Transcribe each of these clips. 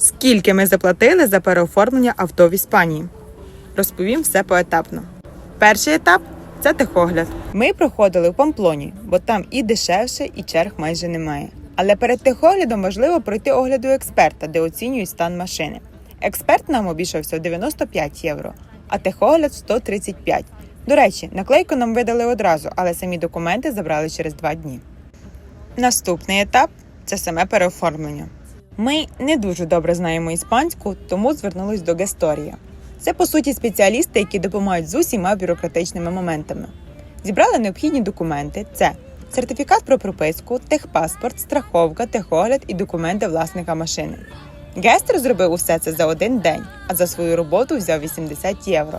Скільки ми заплатили за переоформлення авто в Іспанії? Розповім все поетапно. Перший етап це техогляд. Ми проходили в Памплоні, бо там і дешевше, і черг майже немає. Але перед техоглядом важливо пройти огляду експерта, де оцінюють стан машини. Експерт нам обійшовся в 95 євро, а техогляд 135. До речі, наклейку нам видали одразу, але самі документи забрали через два дні. Наступний етап це саме переоформлення. Ми не дуже добре знаємо іспанську, тому звернулись до Гесторія. Це по суті спеціалісти, які допомагають з усіма бюрократичними моментами. Зібрали необхідні документи: це сертифікат про прописку, техпаспорт, страховка, техогляд і документи власника машини. Гестер зробив усе це за один день, а за свою роботу взяв 80 євро.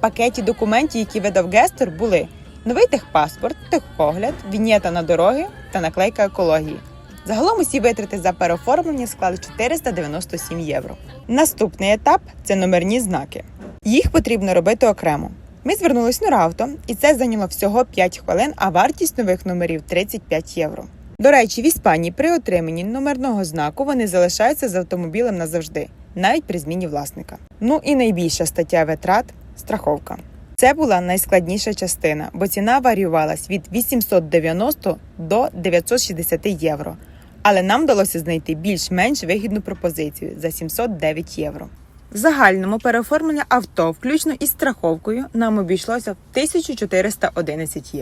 Пакеті документів, які видав Гестер, були новий техпаспорт, техогляд, вінєта на дороги та наклейка екології. Загалом усі витрати за переоформлення склали 497 євро. Наступний етап це номерні знаки. Їх потрібно робити окремо. Ми звернулись на авто, і це зайняло всього 5 хвилин, а вартість нових номерів 35 євро. До речі, в Іспанії при отриманні номерного знаку вони залишаються з автомобілем назавжди, навіть при зміні власника. Ну і найбільша стаття витрат страховка. Це була найскладніша частина, бо ціна варіювалась від 890 до 960 євро. Але нам вдалося знайти більш-менш вигідну пропозицію за 709 євро. В загальному переоформлення авто, включно із страховкою, нам обійшлося в 1411 євро.